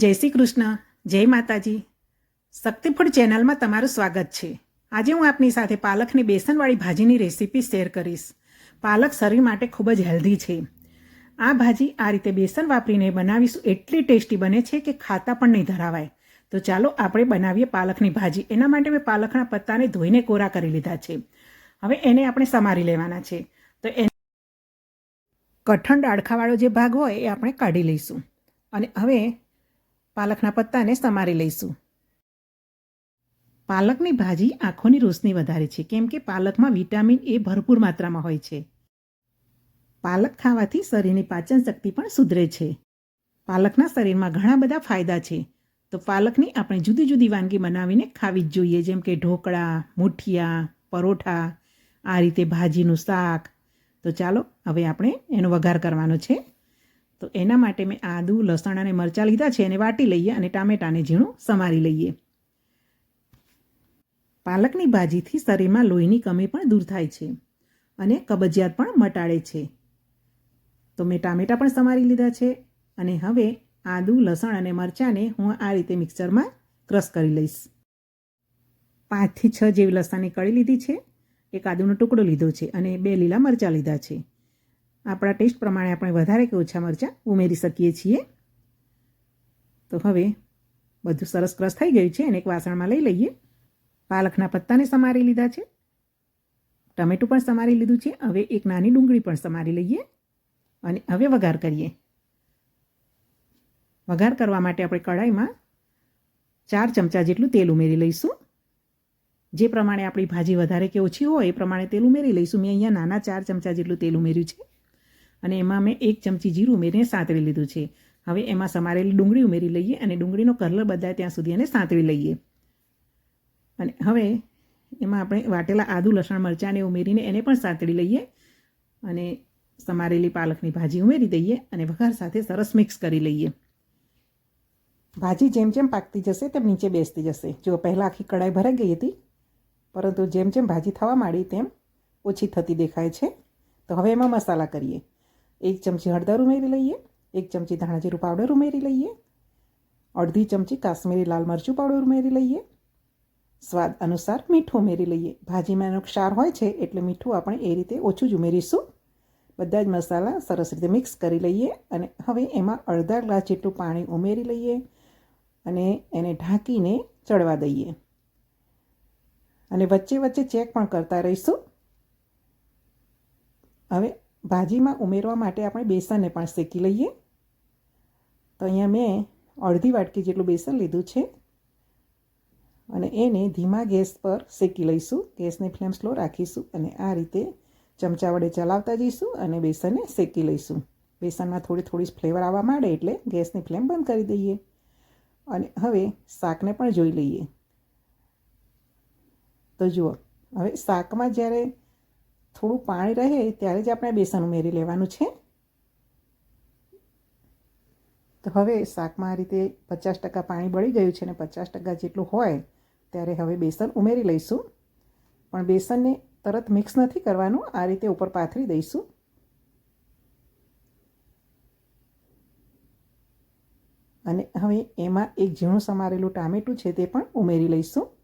જય શ્રી કૃષ્ણ, જય માતાજી. શક્તિફૂડ ચેનલમાં તમારું સ્વાગત છે. આજે હું આપની સાથે પાલકની બેસનવાળી ભાજીની રેસીપી શેર કરીશ. પાલક શરીર માટે ખૂબ જ હેલ્ધી છે. આ ભાજી આ રીતે બેસન વાપરીને બનાવીશું એટલી ટેસ્ટી બને છે કે ખાતા પણ નહીં ધરાવાય. તો ચાલો આપણે બનાવીએ પાલકની ભાજી. એના માટે મેં પાલકના પત્તાને ધોઈને કોરા કરી લીધા છે. હવે એને આપણે સમારી લેવાના છે. તો એ કઠણ ડાળખાવાળો જે ભાગ હોય એ આપણે કાઢી લઈશું. અને હવે પાલકના પત્તાને સમારી લઈશું. પાલકની ભાજી આંખોની રોશની વધારે છે, કેમ કે પાલકમાં વિટામિન એ ભરપૂર માત્રામાં હોય છે. પાલક ખાવાથી શરીરની પાચન શક્તિ પણ સુધરે છે. પાલકના શરીરમાં ઘણા બધા ફાયદા છે. તો પાલકની આપણે જુદી જુદી વાનગી બનાવીને ખાવી જ જોઈએ, જેમ કે ઢોકળા, મુઠિયા, પરોઠા, આ રીતે ભાજીનું શાક. તો ચાલો, હવે આપણે એનો વઘાર કરવાનો છે. તો એના માટે મેં આદુ, લસણ અને મરચાં લીધા છે એને વાટી લઈએ અને ટામેટાને ઝીણું સમારી લઈએ. પાલકની ભાજીથી શરીરમાં લોહીની કમી પણ દૂર થાય છે અને કબજિયાત પણ મટાડે છે. તો મેં ટામેટાં પણ સમારી લીધા છે અને હવે આદુ, લસણ અને મરચાંને હું આ રીતે મિક્સરમાં ક્રશ કરી લઈશ. પાંચથી છ જેવી લસણની કળી લીધી છે. એક આદુનો ટુકડો લીધો છે અને બે લીલા મરચાં લીધા છે. આપણા ટેસ્ટ પ્રમાણે આપણે વધારે કે ઓછા મરચાં ઉમેરી શકીએ છીએ. તો હવે બધું સરસ ક્રશ થઈ ગયું છે, એને એક વાસણમાં લઈ લઈએ. પાલકના પત્તાને સમારી લીધા છે. ટમેટું પણ સમારી લીધું છે. હવે એક નાની ડુંગળી પણ સમારી લઈએ અને હવે વઘાર કરીએ. વઘાર કરવા માટે આપણે કઢાઈમાં ચાર ચમચા જેટલું તેલ ઉમેરી લઈશું. જે પ્રમાણે આપણી ભાજી વધારે કે ઓછી હોય એ પ્રમાણે તેલ ઉમેરી લઈશું. મેં અહીંયા નાના ચાર ચમચા જેટલું તેલ ઉમેર્યું છે. અને એમાં મેં એક ચમચી જીરું ઉમેરીને સાંતળી લીધું છે. હવે એમાં સમારેલી ડુંગળી ઉમેરી લઈએ અને ડુંગળીનો કલર બદલાય ત્યાં સુધી એને સાંતળી લઈએ. અને હવે એમાં આપણે વાટેલા આદુ, લસણ મરચાંને ઉમેરીને એને પણ સાંતળી લઈએ અને સમારેલી પાલકની ભાજી ઉમેરી દઈએ અને વઘાર સાથે સરસ મિક્સ કરી લઈએ. ભાજી જેમ જેમ પાકતી જશે તેમ નીચે બેસતી જશે. જો પહેલાં આખી કઢાઈ ભરાઈ ગઈ હતી, પરંતુ જેમ જેમ ભાજી થવા માંડી તેમ ઓછી થતી દેખાય છે. તો હવે એમાં મસાલા કરીએ. એક ચમચી હળદર ઉમેરી લઈએ એક ચમચી ધાણાજીરું પાવડર ઉમેરી લઈએ અડધી ચમચી કાશ્મીરી લાલ મરચું પાવડર ઉમેરી લઈએ સ્વાદ અનુસાર મીઠું ઉમેરી લઈએ ભાજીમાં એનો ક્ષાર હોય છે એટલે મીઠું આપણે એ રીતે ઓછું જ ઉમેરીશું. બધા જ મસાલા સરસ રીતે મિક્સ કરી લઈએ અને હવે એમાં અડધા ગ્લાસ જેટલું પાણી ઉમેરી લઈએ અને એને ઢાંકીને ચડવા દઈએ. અને વચ્ચે વચ્ચે ચેક પણ કરતા રહીશું. હવે ભાજીમાં ઉમેરવા માટે આપણે બેસનને પણ શેકી લઈએ. તો અહીંયા મેં અડધી વાટકી જેટલું બેસન લીધું છે. અને એને ધીમા ગેસ પર શેકી લઈશું. ગેસની ફ્લેમ સ્લો રાખીશું અને આ રીતે ચમચા વડે ચલાવતા જઈશું અને બેસનને શેકી લઈશું. બેસનમાં થોડી થોડી ફ્લેવર આવવા માંડે એટલે ગેસની ફ્લેમ બંધ કરી દઈએ. અને હવે શાકને પણ જોઈ લઈએ. તો જુઓ, હવે શાકમાં જ્યારે થોડું પાણી રહે ત્યારે જ આપણે બેસન ઉમેરી લેવાનું છે. તો હવે શાકમાં આ રીતે પચાસ ટકા પાણી બળી ગયું છે અને પચાસ ટકા જેટલું હોય ત્યારે હવે બેસન ઉમેરી લઈશું. પણ બેસનને તરત મિક્સ નથી કરવાનું, આ રીતે ઉપર પાથરી દઈશું. અને હવે એમાં એક ઝીણું સમારેલું ટામેટું છે તે પણ ઉમેરી લઈશું.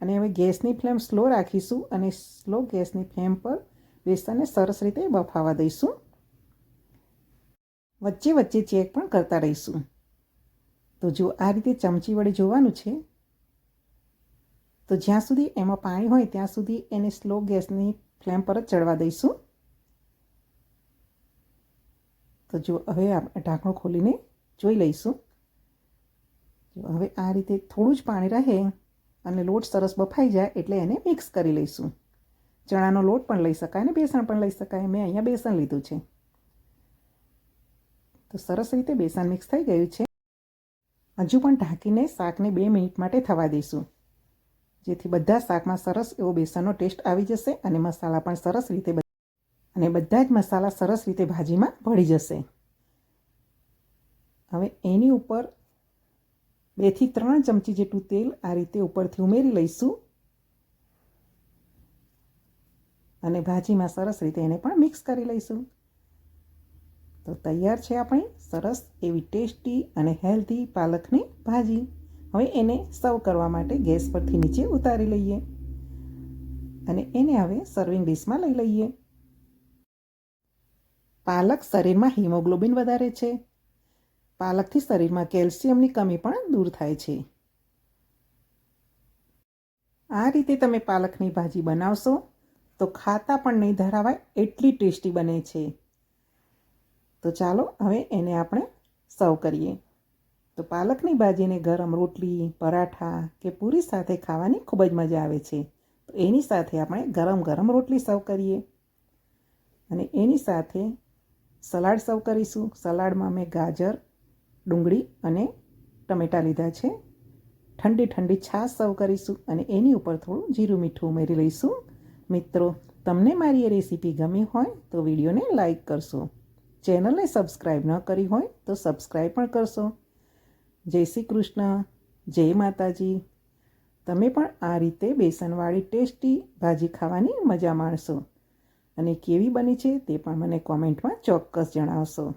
અને હવે ગેસની ફ્લેમ સ્લો રાખીશું અને સ્લો ગેસની ફ્લેમ પર બેસનને સરસ રીતે બફાવા દઈશું. વચ્ચે વચ્ચે ચેક પણ કરતા રહીશું. તો જો આ રીતે ચમચી વડે જોવાનું છે, તો જ્યાં સુધી એમાં પાણી હોય ત્યાં સુધી એને સ્લો ગેસની ફ્લેમ પર જ ચડવા દઈશું. તો જો હવે આપણે ઢાંકણું ખોલીને જોઈ લઈશું. હવે આ રીતે થોડું જ પાણી રહે અને લોટ સરસ બફાઈ જાય એટલે એને મિક્સ કરી લઈશું. ચણાનો લોટ પણ લઈ શકાય અને બેસણ પણ લઈ શકાય. મેં અહીંયા બેસણ લીધું છે. તો સરસ રીતે બેસન મિક્સ થઈ ગયું છે. હજુ પણ ઢાંકીને શાકને બે મિનિટ માટે થવા દઈશું. જેથી બધા શાકમાં સરસ એવો બેસનનો ટેસ્ટ આવી જશે અને મસાલા પણ સરસ રીતે અને બધા જ મસાલા સરસ રીતે ભાજીમાં ભળી જશે. હવે એની ઉપર બેથી ત્રણ ચમચી જેટલું તેલ આ રીતે ઉપરથી ઉમેરી લઈશું. અને ભાજીમાં સરસ રીતે એને પણ મિક્સ કરી લઈશું. તો તૈયાર છે આપણી સરસ એવી ટેસ્ટી અને હેલ્ધી પાલકની ભાજી. હવે એને સર્વ કરવા માટે ગેસ પરથી નીચે ઉતારી લઈએ. અને એને હવે સર્વિંગ ડીશમાં લઈ લઈએ. પાલક શરીરમાં હિમોગ્લોબિન વધારે છે. પાલકથી શરીરમાં કેલ્શિયમની કમી પણ દૂર થાય છે. આ રીતે તમે પાલકની ભાજી બનાવશો તો ખાતા પણ નહીં ધરાવાય એટલી ટેસ્ટી બને છે. તો ચાલો હવે એને આપણે સર્વ કરીએ. તો પાલકની ભાજીને ગરમ રોટલી, પરાઠા કે પૂરી સાથે ખાવાની ખૂબ જ મજા આવે છે. તો એની સાથે આપણે ગરમ ગરમ રોટલી સર્વ કરીએ. અને એની સાથે સલાડ સર્વ કરીશું. સલાડમાં મેં ગાજર ડુંગળી અને ટમેટાં લીધા છે. ઠંડી ઠંડી છાશ સર્વ કરીશું અને એની ઉપર થોડું જીરું મીઠું ઉમેરી લઈશું. મિત્રો, તમને મારી એ રેસીપી ગમી હોય તો વિડીયોને લાઇક કરશો. ચેનલને સબસ્ક્રાઈબ ન કરી હોય તો સબસ્ક્રાઈબ પણ કરશો. જય શ્રી કૃષ્ણ, જય માતાજી. તમે પણ આ રીતે બેસનવાળી ટેસ્ટી ભાજી ખાવાની મજા માણશો. અને કેવી બની છે તે પણ મને કોમેન્ટમાં ચોક્કસ જણાવશો.